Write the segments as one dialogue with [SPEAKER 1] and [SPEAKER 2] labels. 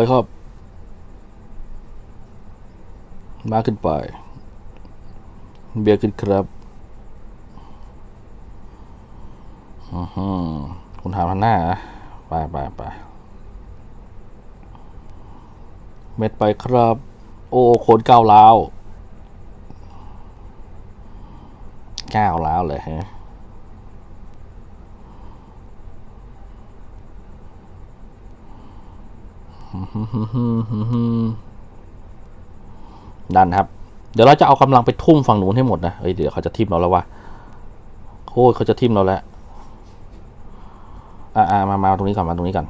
[SPEAKER 1] ไปครับ มากขึ้นไป เบียร์ขึ้นครับอือคุณถามทันหน้าอะไปไปไปเม็ดไปครับ โอ้โคนก้าวล้าวก้าวล้าวเลยฮะ ดันครับ เดี๋ยวเราจะเอากำลังไปทุ่มฝั่งนู้นให้หมดนะเอ้ยเดี๋ยวเขาจะทิมเราแล้ววะโอ้ยเขาจะทิมเราแล้วอ่ามามาตรงนี้ก่อนมาตรงนี้ก่อน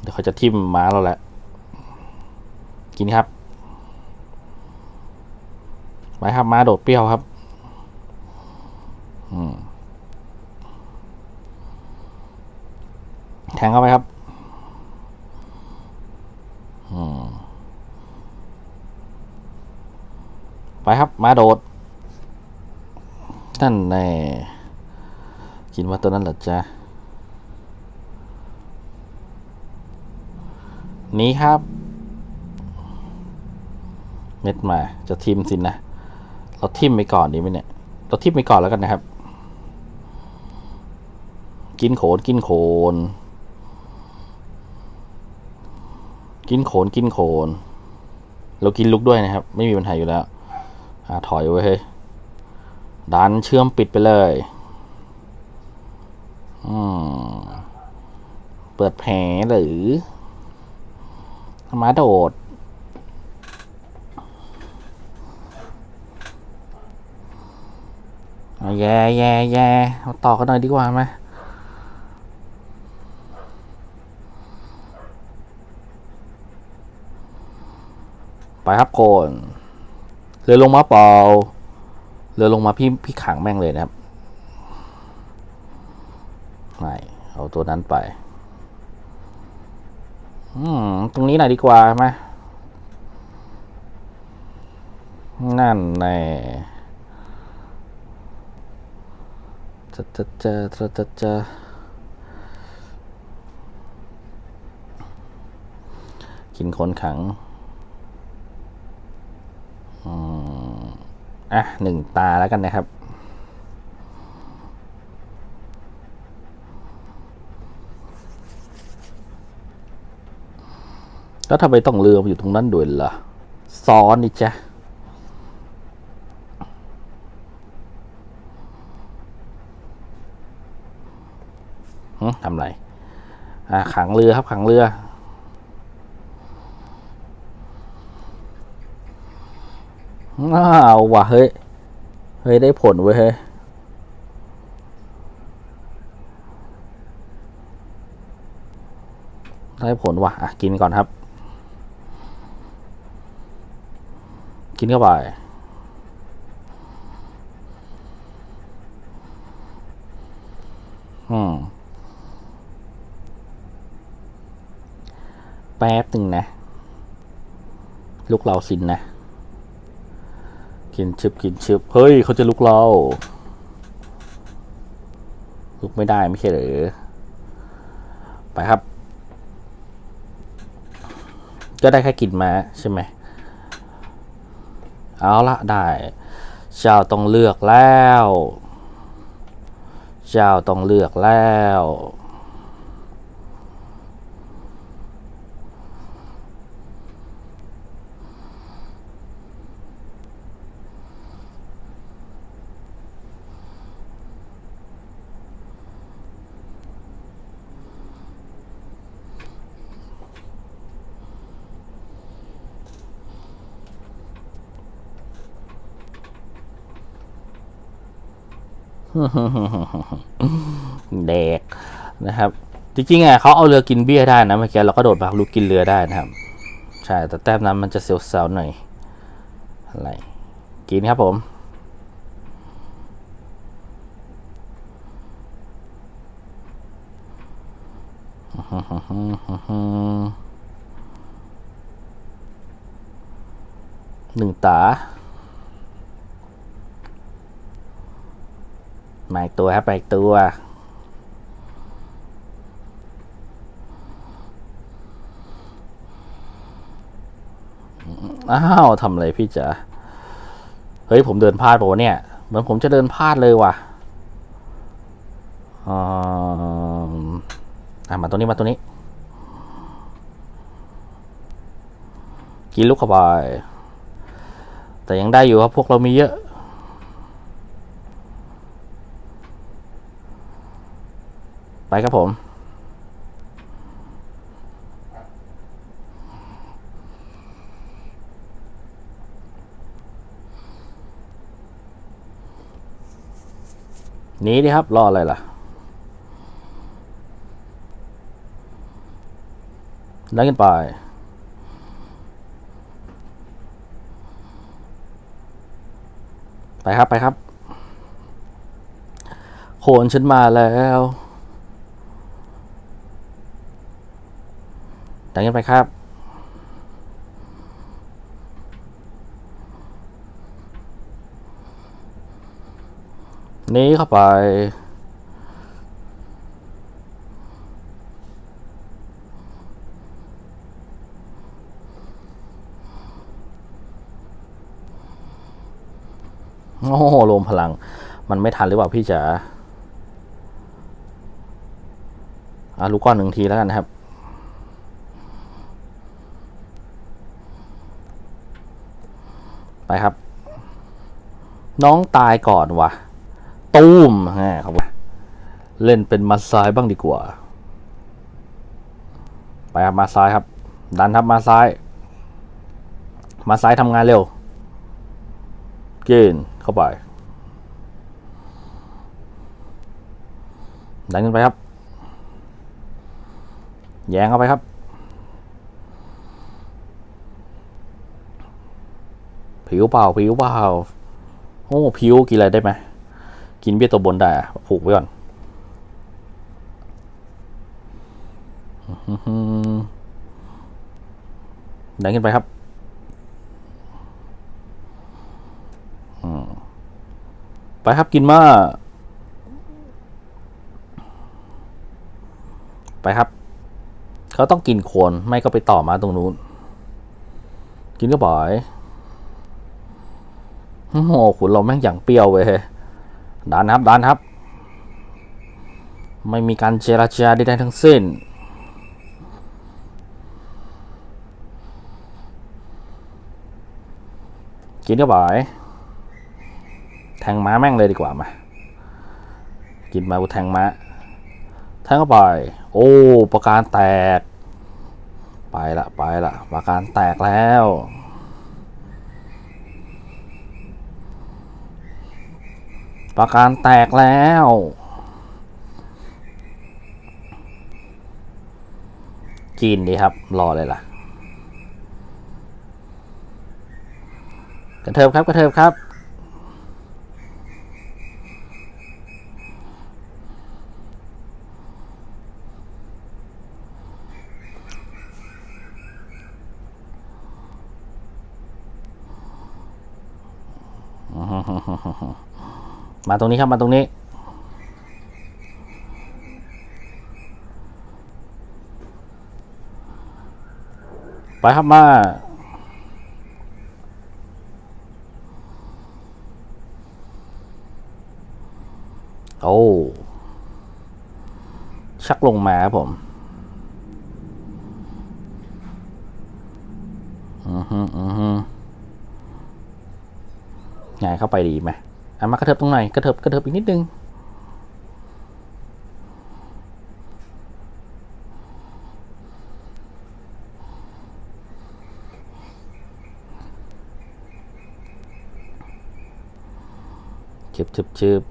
[SPEAKER 1] เดี๋ยวเขาจะทิมม้าเราแล้วกินครับไปครับม้าโดดเปรี้ยวครับ อืมแทงเข้าไปครับ ไปครับ มาโดด นั่นแน่กินว่าตัวนั้นหรอจ๊ะนี้ครับ เม็ดมาจะทิมสินนะ เราทิมไปก่อนดีไหมเนี่ย เราทิมไปก่อนแล้วกันนะครับ กินโขนกินโขน กินโขนกินโขน เรากินลุกด้วยนะครับ ไม่มีปัญหาอยู่แล้ว ถอยไว้ให้ดันเชื่อมปิดไปเลยเปิดแผลหรือมาโดด แย่แย่แย่มาต่อกันหน่อยดีกว่าไหมไปครับคน เรือลงมาเปล่าเรือลงมาพี่พี่ขังแม่งเลยนะครับไม่เอาตัวนั้นไปอืมตรงนี้หน่อยดีกว่าไหมนั่นแน่จะจะจะจะจะจะกินคนขัง อะหนึ่งตาแล้วกันนะครับ แล้วทำไมต้องเรือมาอยู่ตรงนั้นด้วยล่ะ ซ้อนนี่จ้ะทำไรขังเรือครับขังเรือ เอาวะเฮ้ย เฮ้ย ได้ผลเว้ยเฮ้ยได้ผลวะอะกินก่อนครับ กินเข้าไปอืมแป๊บหนึ่งนะ ลูกเราสินนะ กินชิบกินชิบเฮ้ยเขาจะลุกเรา ลุกไม่ได้ไม่ใช่หรือ ไปครับ ก็ได้แค่กินมาใช่ไหม เอาละได้เจ้าต้องเลือกแล้ว เจ้าต้องเลือกแล้ว เด็กนะครับ จริงๆอะเขาเอาเรือกินเบี้ยได้นะเมื่อกี้เราก็โดดบักลูกกินเรือได้นะครับ ใช่แต่แต้มนั้นมันจะเสียวหน่อยอะไรกินครับผมหนึ่งตา มาอีกตัวครับมาอีกตัว อ้าวทำอะไรพี่จ๋าเฮ้ย ผมเดินพลาดปะเนี่ย เหมือนผมจะเดินพลาดเลยว่ะอ่ามาตัวนี้มาตัวนี้ กินลูกขบายแต่ยังได้อยู่ครับ พวกเรามีเยอะ ไปครับผมหนีดิครับรออะไรล่ะดันกันไปไปครับ ไปครับโขนฉันมาแล้ว ดันกันไปครับ นี้เข้าไป โอ้โหรวมพลัง มันไม่ทันหรือเปล่าพี่จ๋าอะลูกก้อนหนึ่งทีแล้วกันนะครับ ไปครับ น้องตายก่อนวะตูมแหมครับเล่นเป็นมาซ้ายบ้างดีกว่า ไปครับมาซ้ายครับ ดันครับมาซ้าย มาซ้ายทำงานเร็ว เกณฑ์เข้าไป ดันขึ้นไปครับ แยงเข้าไปครับ ผิวเปล่าผิวเปล่าโอ้ผิวกินอะไรได้ไหมกินเบี้ยตัวบนได้อะผูกไว้ก่อนอื้อหือดันขึ้นไปครับไปครับกินมาไปครับ เขาต้องกินโคนไม่ก็ไปต่อมาตรงนู้น กินก็บ่อย โอ้โหขุนเราแม่งอย่างเปรี้ยวเว้ยดันครับดันครับ ไม่มีการเจรจาใดๆทั้งสิ้นกินก็บ่อยแทงม้าแม่งเลยดีกว่ามา กินมากูแทงม้า แทงเข้าไปโอ้ประการแตก ไปละไปละประการแตกแล้ว ประการแตกแล้วกินดีครับ รอเลยล่ะ กระเทิบครับ กระเทิบครับ มาตรงนี้ครับมาตรงนี้ ไปครับมาโอ้ชักลงมาครับผมอือฮึอือฮึไงเข้าไปดีไหม อะมากระเถิบตรงไหนกระเถิบกระเถิบอีกนิดนึงชึบชึบชึบ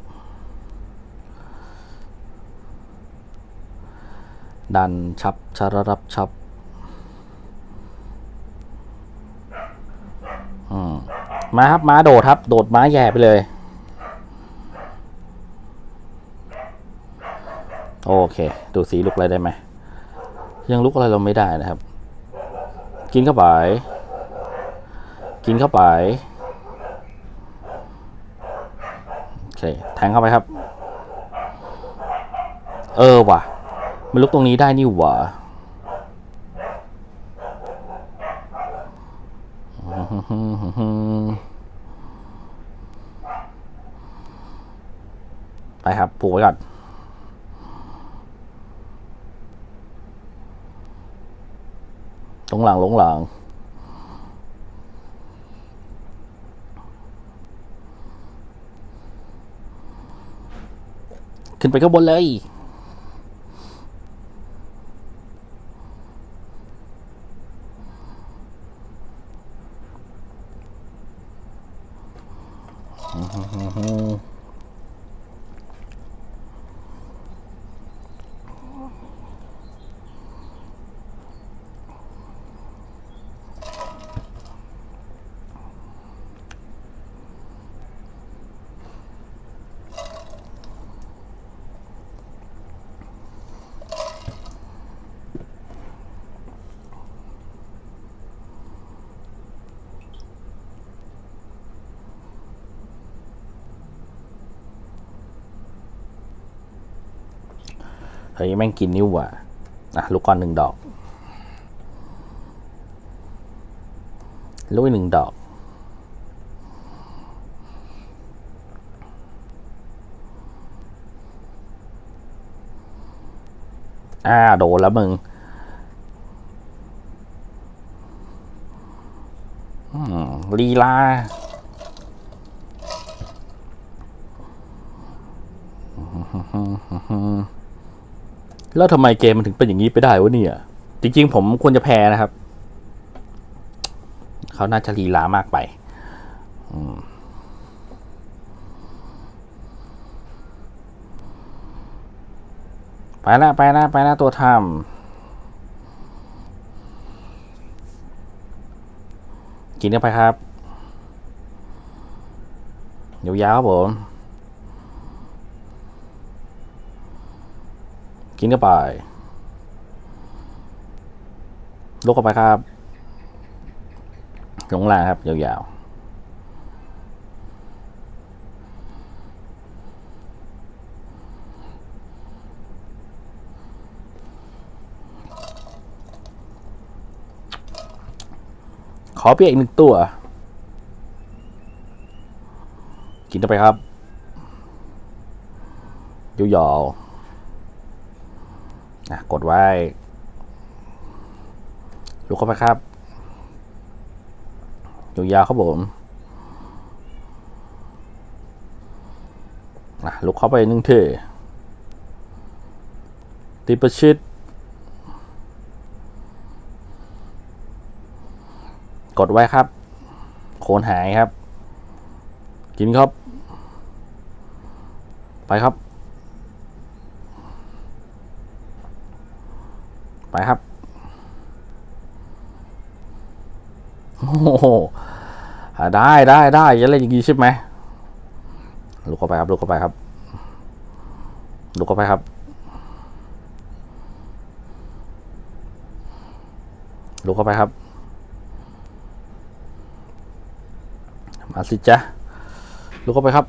[SPEAKER 1] ดันชับชาระรับชับอืมมาครับ ม้าโดดครับ โดดม้าแย่ไปเลย โอเค ดูสีลุกอะไรได้ไหม ยังลุกอะไรเราไม่ได้นะครับ กินเข้าไป กินเข้าไป โอเค แทงเข้าไปครับ เออว่ะ มันลุกตรงนี้ได้นี่หว่าไปครับ ผูกไว้ก่อน งหลังหลงหลังขึ้นไปข้างบนเลย เฮ้ยแม่งกินนิ้วว่ะอะลูกก้อนหนึ่งดอก ลูกอีกหนึ่งดอก อ่า โดนแล้วมึงลีลา แล้วทำไมเกมมันถึงเป็นอย่างนี้ไปได้วะเนี่ย จริงๆ ผมควรจะแพ้นะครับ เขาน่าจะลีลามากไปไปนะไปนะไปนะตัวทำกินเข้าไปครับยาวๆครับผม กินเข้าไปลุกเข้าไปครับลงล่างครับ ยาวๆ ขอเปียกอีกหนึ่งตัว กินเข้าไปครับ ยาวๆ อะกดไว้ ลุกเข้าไปครับอยู่ยาวครับผมอะลุกเข้าไปหนึ่งทีตีประชิด กดไว้ครับ โคนหายครับ กินครับ ไปครับ ไปครับ โอ้โหได้ได้ได้จะเล่นอย่างนี้ใช่ไหมลุกเข้าไปครับลุกเข้าไปครับลุกเข้าไปครับลุกเข้าไปครับ มาสิจ๊ะลุกเข้าไปครับ